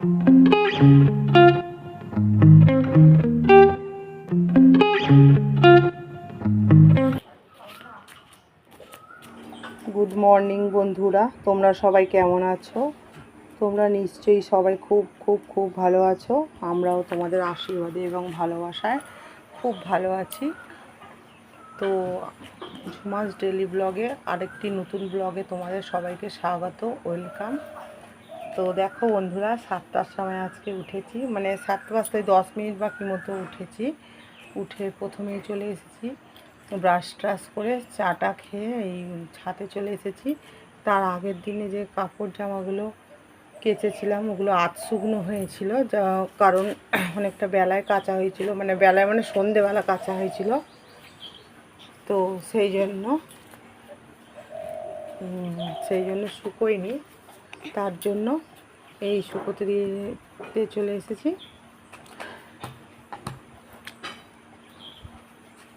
Good morning বন্ধুরা। তোমরা সবাই কেমন আছো? তোমরা নিশ্চয়ই সবাই খুব খুব খুব ভালো আছো। আমরাও তোমাদের আশীর্বাদে এবং ভালোবাসায় খুব ভালো আছি। তো ঝুমাস ডেলি ব্লগে আরেকটি নতুন ব্লগে তোমাদের সবাইকে স্বাগত, ওয়েলকাম। তো দেখো বন্ধুরা, সাতটার সময় আজকে উঠেছি। মানে সাতটা বাজতে দশ মিনিট বাকি মতো উঠেছি। উঠে প্রথমেই চলে এসেছি, ব্রাশ ট্রাশ করে চাটা খেয়ে এই ছাতে চলে এসেছি। তার আগের দিনে যে কাপড় জামাগুলো কেচেছিলাম, ওগুলো আধ শুকনো হয়েছিল, যা কারণ অনেকটা বেলায় কাঁচা হয়েছিল মানে বেলায় মানে সন্ধেবেলা কাঁচা হয়েছিল। তো সেই জন্য সেই জন্য শুকোয়নি। তার জন্য এই শুকোতে দিয়ে চলে এসেছি।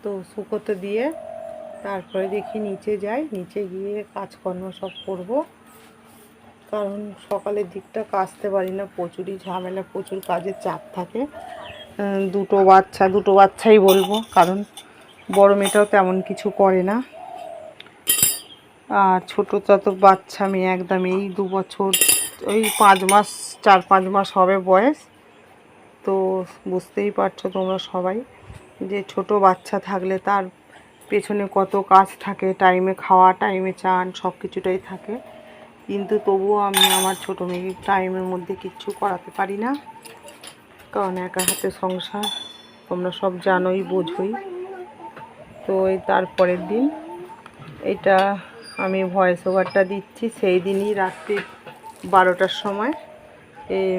তো শুকোতে দিয়ে তারপরে দেখি নিচে যাই, নিচে গিয়ে কাজকর্ম সব করব। কারণ সকালের দিকটা কাচতে পারি না, প্রচুরই ঝামেলা, প্রচুর কাজের চাপ থাকে। দুটো বাচ্চা, দুটো বাচ্চাই বলব, কারণ বড় মেয়েটাও তেমন কিছু করে না। আর ছোটো তত বাচ্চা মেয়ে একদম এই দু বছর ওই পাঁচ মাস, চার পাঁচ মাস হবে বয়স। তো বুঝতেই পারছ তোমরা সবাই যে ছোট বাচ্চা থাকলে তার পেছনে কত কাজ থাকে টাইমে খাওয়া টাইমে চান সব কিছুটাই থাকে। কিন্তু তবুও আমি আমার ছোটো মেয়েকে টাইমের মধ্যে কিচ্ছু করাতে পারি না। কারণ একা হাতে সংসার, তোমরা সব জানোই, বোঝোই। তো এই তারপরের দিন, এটা আমি ভয়েস ওভারটা দিচ্ছি সেই দিনই রাত্রি বারোটার সময়।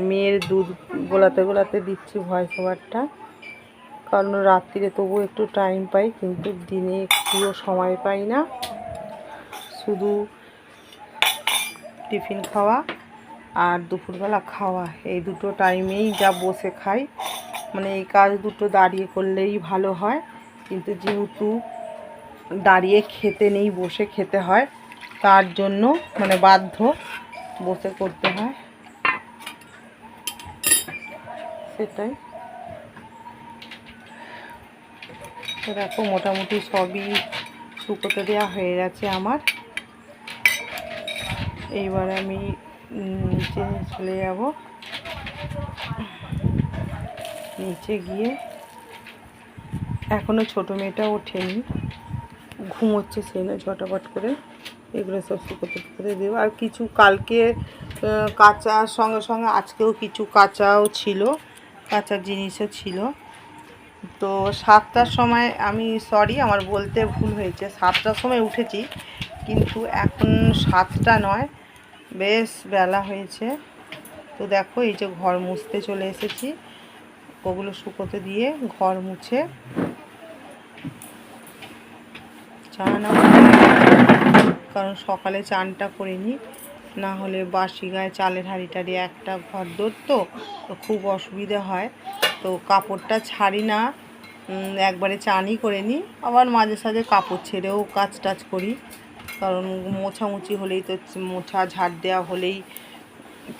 মেয়ের দুধ গোলাতে গোলাতে দিচ্ছি ভয়েস ওভারটা কারণ রাত্রিরে তবু একটু টাইম পাই, কিন্তু দিনে একটুও সময় পাই না। শুধু টিফিন খাওয়া আর দুপুরবেলা খাওয়া। এই দুটো টাইমেই যা বসে খাই। মানে এই কাজ দুটো দাঁড়িয়ে করলেই ভালো হয়। কিন্তু যেহেতু দাঁড়িয়ে খেতে নেই, বসে খেতে হয় তার জন্য মানে বাধ্য বসে করতে হয়। সেটাই। দেখো, মোটামুটি সবই শুকোতে দেওয়া হয়ে গেছে আমার। এইবার আমি নিচে চলে যাব। নিচে গিয়ে এখনও ছোটো মেয়েটা ওঠেনি। ঘুমোচ্ছে সেই না ঝটাপট করে। এগুলো সব শুকোতে ফুকোতে দেবো। আর কিছু কালকে কাঁচার সঙ্গে সঙ্গে আজকেও কিছু কাঁচাও ছিল, কাঁচার জিনিসও ছিল। তো সাতটার সময় আমি সরি আমার বলতে ভুল হয়েছে। সাতটার সময় উঠেছি, কিন্তু এখন সাতটা নয়, বেশ বেলা হয়েছে। তো দেখো, এই যে ঘর মুছতে চলে এসেছি। ওগুলো শুকোতে দিয়ে ঘর মুছে চান কারণ সকালে চানটা করে নিই। না হলে বাসি গায়ে চালের হাঁড়ি টাড়ি একটা ঘর ধরতো, তো খুব অসুবিধা হয়। তো কাপড়টা ছাড়ি না একবারে চানই করে নিই। আবার মাঝে সাঝে কাপড় ছেড়েও কাজ টাজ করি। কারণ মোছামুছি হলেই তো মোছা ঝাড় দেওয়া হলেই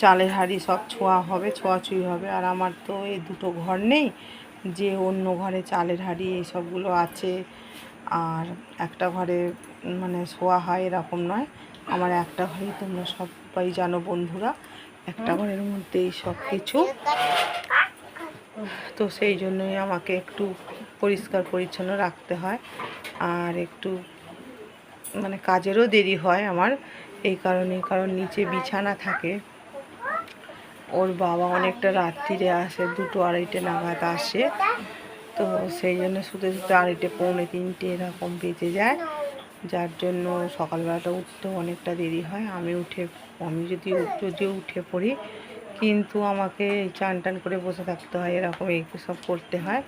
চালের হাঁড়ি সব ছোঁয়া হবে, ছোঁয়াছুঁই হবে। আর আমার তো এই দুটো ঘর নেই, যে অন্য ঘরে চালের হাঁড়ি এইসবগুলো আছে। আর একটা ঘরে মানে শোয়া হয় এরকম নয়। আমার একটা ঘরেই তোমরা সবাই জানো বন্ধুরা একটা ঘরের মধ্যেই সব কিছু তো সেই জন্যই আমাকে একটু পরিষ্কার পরিচ্ছন্ন রাখতে হয়। আর একটু মানে কাজেরও দেরি হয় আমার এই কারণে কারণ নিচে বিছানা থাকে। ওর বাবা অনেকটা রাত্রিরে আসে দুটো আড়াইটে নাগাদ আসে। তো সেই জন্য শুতে শুতে আড়াইটে পৌনে তিনটে এরকম বেজে যায়। যার জন্য সকালবেলাটা উঠতেও অনেকটা দেরি হয়। আমি উঠে, আমি যদি যদিও উঠে পড়ি, কিন্তু আমাকে চান টান করে বসে থাকতে হয়, এরকম সব করতে হয়।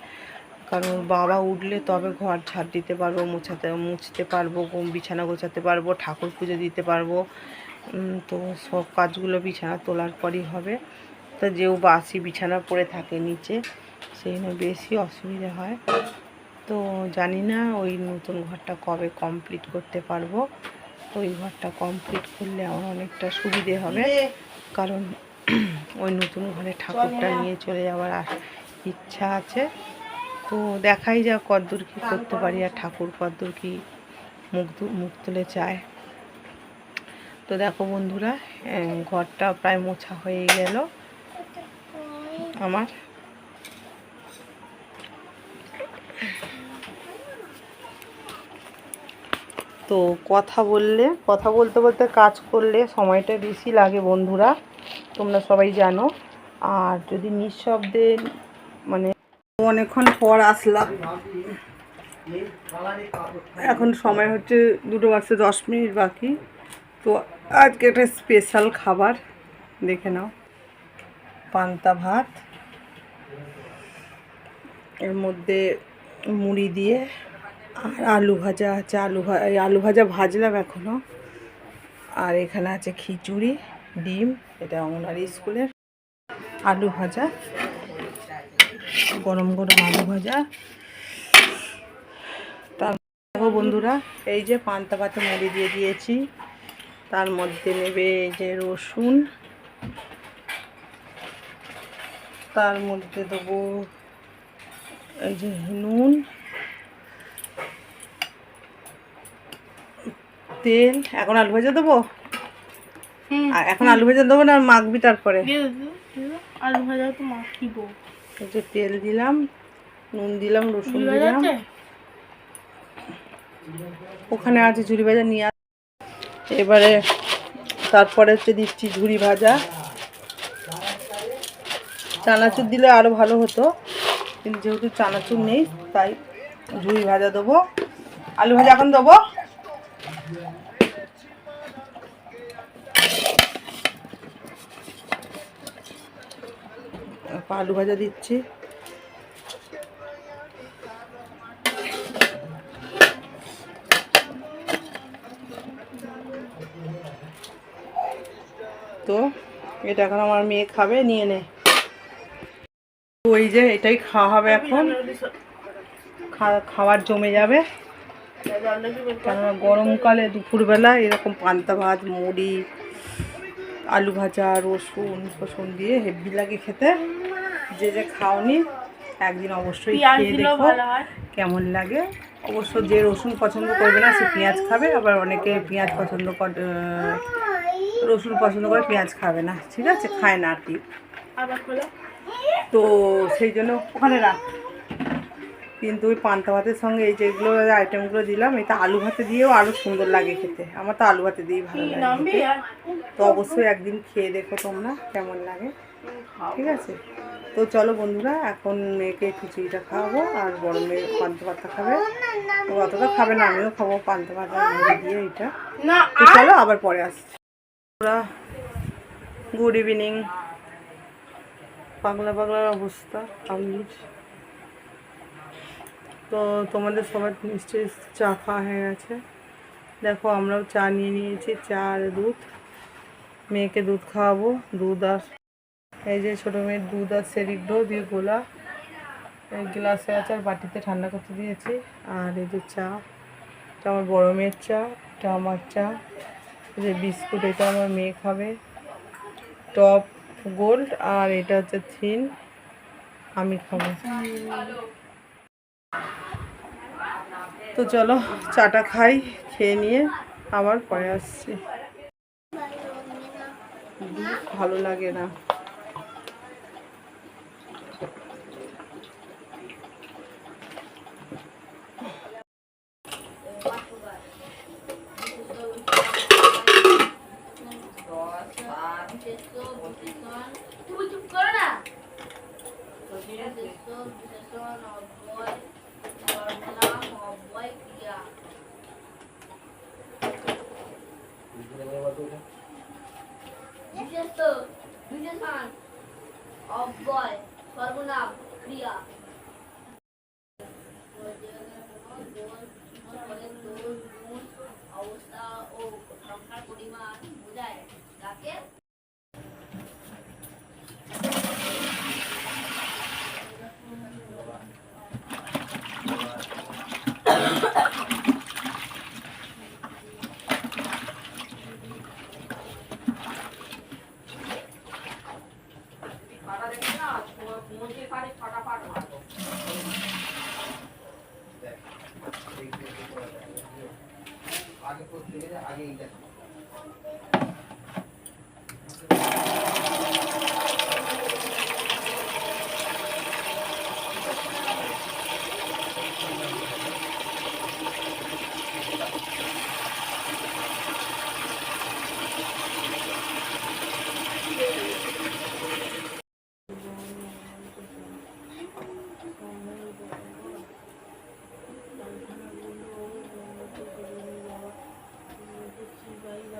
কারণ বাবা উঠলে তবে ঘর ঝাড় দিতে পারব, মোছাতে, মুছতে পারব বিছানা গোছাতে পারব, ঠাকুর পুজো দিতে পারব। তো সব কাজগুলো বিছানা তোলার পরই হবে। তো যেও বাসি বিছানা পড়ে থাকে নিচে, সেই জন্য বেশি অসুবিধা হয়। তো জানি না ওই নতুন ঘরটা কবে কমপ্লিট করতে পারব। ওই ঘরটা কমপ্লিট করলে আমার অনেকটা সুবিধে হবে। কারণ ওই নতুন ঘরে ঠাকুরটা নিয়ে চলে যাওয়ার ইচ্ছা আছে। তো দেখাই যা কদ্দূর কী করতে পারি আর ঠাকুর কদ্দূর কি মুখ মুখ তুলে চায়। তো দেখো বন্ধুরা ঘরটা প্রায় মোছা হয়ে গেল। আমার তো কথা বললে, কথা বলতে বলতে কাজ করলে সময়টা বেশি লাগে বন্ধুরা, তোমরা সবাই জানো। আর যদি নিঃশব্দে মানে অনেকক্ষণ পর আসলাম, এখন সময় হচ্ছে দুটো বাজতে দশ মিনিট বাকি। তো আজকে একটা স্পেশাল খাবার, দেখে নাও। পান্তা ভাত, এর মধ্যে মুড়ি দিয়ে আর আলু ভাজা আছে, আলু আলু ভাজা ভাজলাম এখনও আর এখানে আছে খিচুড়ি, ডিম, এটা অঙ্গনারী স্কুলের আলু ভাজা, গরম গরম আলু ভাজা। তার বন্ধুরা, এই যে পান্তা ভাতে মুড়ি দিয়ে দিয়েছি। তার মধ্যে নেবে এই যে রসুন। তার মধ্যে দেবো এই যে নুন। তেল এখন আলু ভাজা দেবো? আর এখন আলু ভাজা দেবো না মাখবি তারপরে? আলু ভাজা তো মাখিব। যে তেল দিলাম নুন দিলাম রসুন দিলাম। ওখানে আছে ঝুড়ি ভাজা নিয়ে আস। এবারে তারপরে হচ্ছে দিচ্ছি ঝুড়ি ভাজা। চানাচুর দিলে আরও ভালো হতো কিন্তু যেহেতু চানাচুর নেই তাই ঝুড়ি ভাজা দেবো। আলু ভাজা এখন দেবো? আলু ভাজা দিচ্ছি। তো এটা এখন আমার মেয়ে খাবে, নিয়ে নে। ওই যে এটাই খাওয়া হবে এখন। খা- খাবার জমে যাবে। কেননা গরমকালে দুপুরবেলা এরকম পান্তা ভাত, মুড়ি, আলু ভাজা, রসুন ফসুন দিয়ে হেভি লাগে খেতে। যে যে খাওনি একদিন অবশ্যই খেয়ে দেখো কেমন লাগে। অবশ্য যে রসুন পছন্দ করবে না সে পেঁয়াজ খাবে আবার অনেকে পেঁয়াজ পছন্দ করে রসুন পছন্দ করে পেঁয়াজ খাবে না ঠিক আছে? খায় না আর কি। তো সেই জন্য ওখানে রাখ। কিন্তু ওই পান্তা ভাতের সঙ্গে এই যেগুলো আইটেমগুলো দিলাম এটা আলু ভাতে দিয়েও আরও সুন্দর লাগে খেতে। আমার তো আলু ভাতে দিয়েই ভালো লাগে তো অবশ্যই একদিন খেয়ে দেখো তোমরা কেমন লাগে। ঠিক আছে? তো চলো বন্ধুরা এখন মেয়েকে খিচুড়িটা খাওয়াবো আর বড় মেয়ে পান্তা ভাতটা খাবে। তো অতটা খাবে না আমিও খাব পান্তা আর দিয়ে এটা। তো চলো আবার পরে আসছি। ওরা গুড ইভিনিং পাগলা পাগলার অবস্থা আমি তো তোমাদের সবার নিশ্চয়ই চা খাওয়া হয়ে গেছে। দেখো আমরাও চা নিয়ে নিয়েছি চা আর দুধ। মেয়েকে দুধ খাওয়াবো দুধ আর এই যে ছোটো মেয়ের দুধ আর সেরিগ্রো দিয়ে গোলা। গ্লাসে আছে আর বাটিতে ঠান্ডা করতে দিয়েছি। আর এই যে চা, এটা আমার বড়ো মেয়ের চা, এটা আমার চা। এই যে বিস্কুট, এটা আমার মেয়ে খাবে। টপ গোল্ড আর এটা হচ্ছে থিন, আমি খাব। তো চলো, চাটা খাই, খেয়ে নিয়ে আবার পরে আসছি। ভালো লাগে না। বিশেষণ বিশেষণ অব্যয় সর্বনাম অব্যয় ক্রিয়া বিশেষ বিশেষণ অব্যয় সর্বনাম ক্রিয়া অবস্থা ও সংখ্যার পরিমাণ বোঝায় তাকে করতে গেলে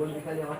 বলবি খালি আমার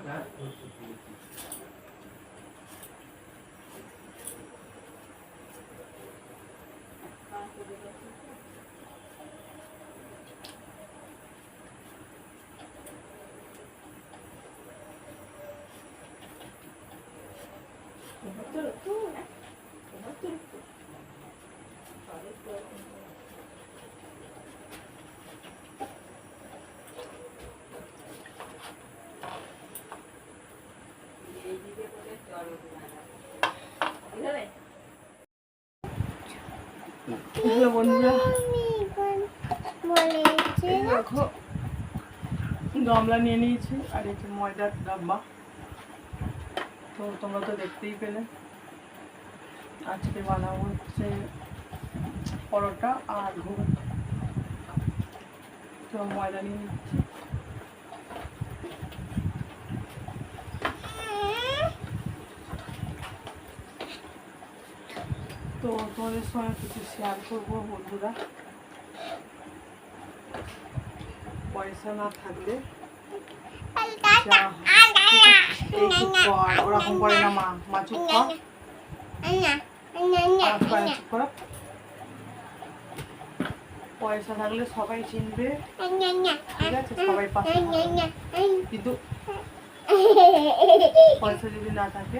গামলা নিয়ে নিয়েছি, আর এই ময়দার ডাব্বা। তো তোমরা তো দেখতেই পেলে। আজকে বানাবো হচ্ছে পরোটা আর ঘুম তো ময়দা নিয়ে নিচ্ছি তো তোমাদের সঙ্গে কিছু শেয়ার করব বন্ধুরা পয়সা না থাকলে ওরকম করে না মা মা চুপ কর পয়সা থাকলে সবাই চিনবে সবাই কিন্তু পয়সা যদি না থাকে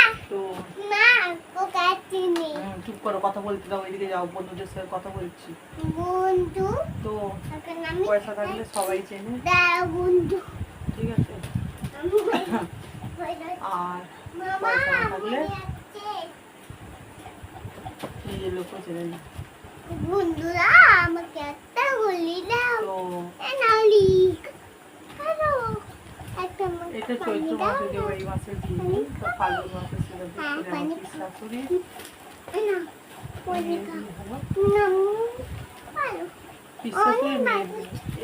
এরকম করে তো হুম, চুপ করো কথা বলতে দাও ওইদিকে যাও বন্ধুদের সাথে কথা বলছি। বন্ধু তো পয়সা থাকলে সবাই চেনে। দাঁড়া বন্ধু। ঠিক আছে। আর পয়সা না থাকলে? নিজের লোকও চেনে না। বন্ধুরা আমাকে একটা গুলি দাও। আমাকে এটা চৈত্র দাও মাসে দেবো এই মাসে দিয়ে তো ফাল্গুন মাসে ছিল হ্যাঁ, শাশুড়ি।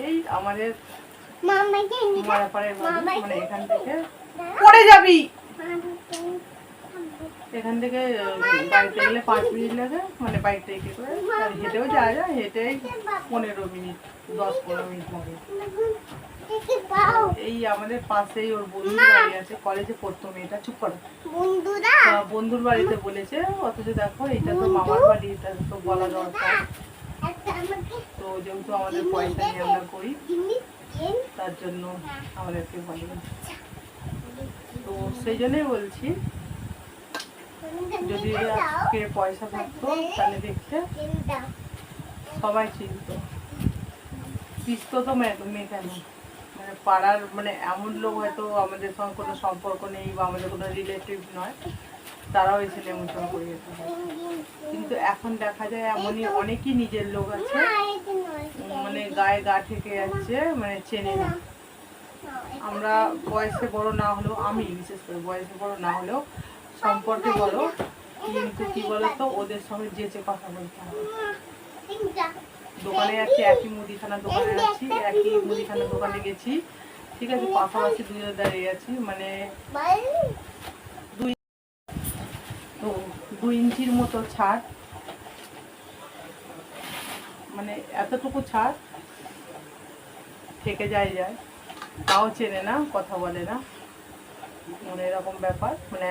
এই আমাদের মানে এখান থেকে পড়ে যাবি। এখান থেকে বাড়িতে গেলে পাঁচ মিনিট লাগে মানে বাইক থেকে করে। আর হেঁটেও যাওয়া যায় হেঁটেই পনেরো মিনিট দশ পনেরো মিনিট লাগে। এই আমাদের পাশেই ওর বন্ধু বাড়ি আছে কলেজে পড়তো মেয়েটা চুপ করো। বন্ধুরা? বন্ধুর বাড়িতে বলেছে অথচ দেখো এটা তো মামার বাড়ি এটা তো বলা দরকার। তো যেহেতু আমাদের পয়সা নিয়ে আমরা করি তার জন্য আমাদেরকে বলে তো সেই জন্যই বলছি যদি আজকে পয়সা থাকতো তাহলে দেখতে সবাই চিনতো। পিসতো তো মেয়ে মেয়ে কেন পাড়ার মানে এমন লোক হয়তো আমাদের সঙ্গে কোনো সম্পর্ক নেই বা আমাদের কোনো রিলেটিভ নয়, তারাও এসে নেমন্তন্ন করে যেত কিন্তু এখন দেখা যায় এমনই অনেকই নিজের লোক আছে মানে গায়ে গা থেকে যাচ্ছে মানে চেনে না। আমরা বয়সে বড় না হলেও, আমি বিশেষ করে বয়সে বড় না হলেও সম্পর্কে বলো, কিন্তু কি বলতো, ওদের সঙ্গে যেচে কথা বলতে হবে। দোকানে যাচ্ছি একই মুদিখানা দোকানে যাচ্ছি একই মুদিখানা দোকানে গেছি। ঠিক আছে, পাশাপাশি দুজনে দাঁড়িয়ে আছি মানে তো দু ইঞ্চির মতো ছাড়। মানে এতটুকু ছাড় থেকে যায় যায়। তাও চেনে না, কথা বলে না। মানে এরকম ব্যাপার। মানে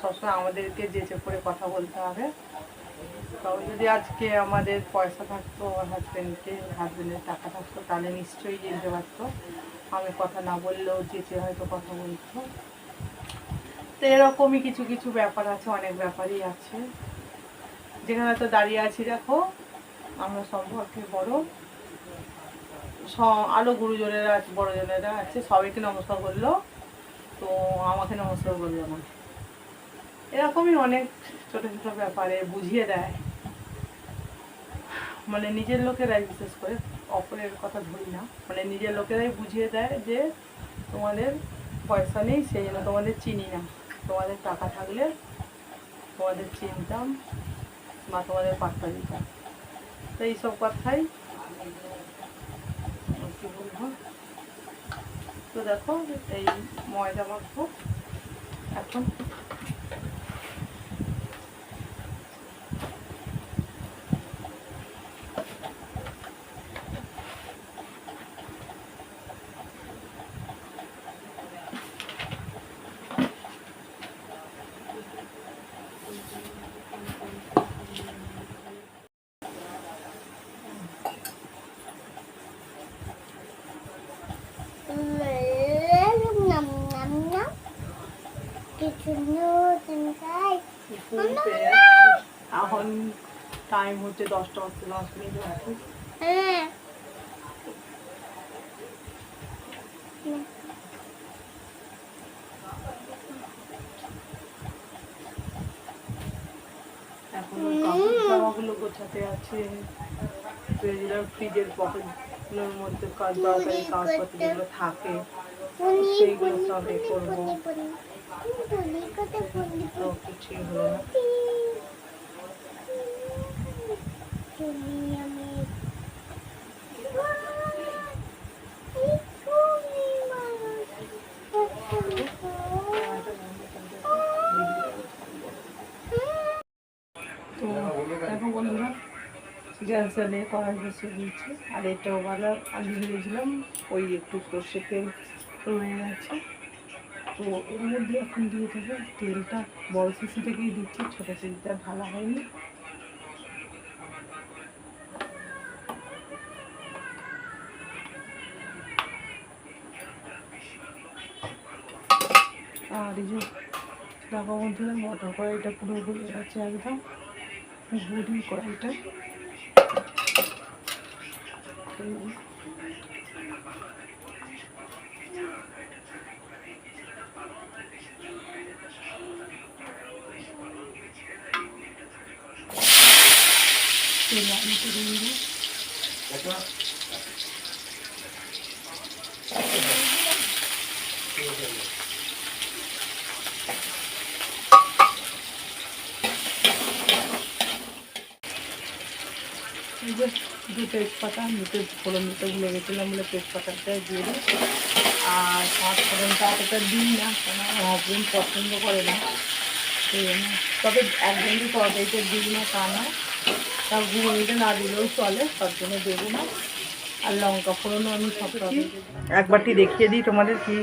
সবসময় আমাদেরকে যেচে করে কথা বলতে হবে। তবে যদি আজকে আমাদের পয়সা থাকতো হাজব্যান্ডকে হাজব্যান্ডের টাকা থাকতো, তাহলে নিশ্চয়ই যেতে পারতো। আমি কথা না বললেও যেচে হয়তো কথা বলতো। তো এরকমই কিছু কিছু ব্যাপার আছে, অনেক ব্যাপারই আছে। যেখানে তো দাঁড়িয়ে আছি, দেখো, আমরা সম্পর্কে বড়। স- আরও গুরুজনেরা আছে, বড়জনেরা আছে, সবাইকে নমস্কার করল তো আমাকে নমস্কার করল না। এরকমই অনেক ছোট ছোট ব্যাপারে বুঝিয়ে দেয়। মানে নিজের লোকেরাই বিশেষ করে অপরের কথা ধরি না। মানে নিজের লোকেরাই বুঝিয়ে দেয় যে তোমাদের পয়সা নেই, সেই জন্য তোমাদের চিনি না। তোমাদের টাকা থাকলে তোমাদের চিনতাম বা তোমাদের পাত্তা দিতাম তো এইসব কথাই কী বলব? তো দেখো, এই ময়দা মাখবো এখন Nam nam nam. কিছু নতুন খাই ফুল পেয়ে যাচ্ছি। এখন টাইম হচ্ছে দশটা বাজতে দশ মিনিট আছে হ্যাঁ এখন কাপড় জামাগুলো গোছাতে আছে ফ্রিজের পকেটগুলোর মধ্যে কাজ দরকারি কাগজপত্র যেগুলো থাকে সেইগুলো সব এ করব তো কিছুই হলো না পুনি আমি তো দেখো বন্ধুরা জ্বালিয়ে কড়াই বসিয়ে দিয়েছি আর এটা ওবেলা আলু ভেজেছিলাম ওই একটু সর্ষে তেল রয়ে গেছে। তো এর মধ্যে এখন দিয়ে দেবো তেলটা, বড় শিশু থেকেই দিচ্ছি, ছোটো শিশুটা ভালো হয়নি। এই যে দেখো বন্ধুরা মটর কড়াইটা পুরো গলে গেছে একদম। গুড়ি কড়াইটা করে দেবো যে দু তেজপাতা নিতে ফোড়ন দিতে ভুলে গেছিলাম বলে তেজপাতাটা দিয়ে দিই। আর পাঁচ ফোড়নটা অতটা দিই না কেন আমার হাজবেন্ড পছন্দ করে না। সেই জন্য তবে একদমই তরকারিতে দিই না তা না তা ঘুগনিতে না দিলেও চলে তার জন্য দেবো না। আর লঙ্কা ফোড়নও আমি সব একবারটি দেখিয়ে দিই তোমাদের কি?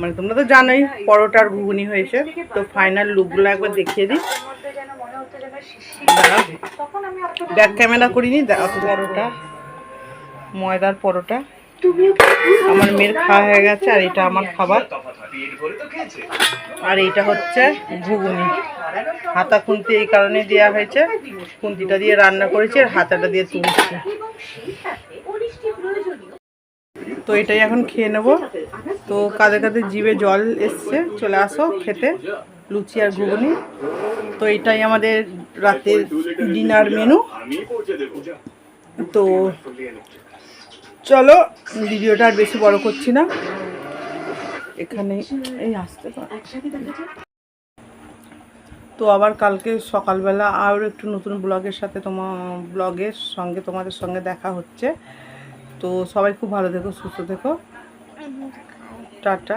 মানে তোমরা তো জানোই পরোটা আর ঘুগনি হয়েছে। তো ফাইনাল লুকগুলো একবার দেখিয়ে দিই। ব্যাক ক্যামেরা করিনি দেখো পরোটা ময়দার পরোটা। আমার মেয়ের খাওয়া হয়ে গেছে আর এটা আমার খাবার। আর এইটা হচ্ছে ঘুগনি। হাতা খুন্তি এই কারণে দেওয়া হয়েছে। খুন্তিটা দিয়ে রান্না করেছি আর হাতাটা দিয়ে তুলছি। তো এটাই এখন খেয়ে নেব। তো কাদের কাদের জিভে জল এসছে চলে আসো খেতে। লুচি আর ঘুগনি। তো এটাই আমাদের রাতের ডিনার মেনু। তো চলো, ভিডিওটা আর বেশি বড় করছি না। এখানে এই আসতে তো আবার কালকে সকালবেলা আরও একটু নতুন ব্লগের সাথে তোমার ব্লগের সঙ্গে, তোমাদের সঙ্গে দেখা হচ্ছে। তো সবাই খুব ভালো থেকো, সুস্থ থেকো। টাটা।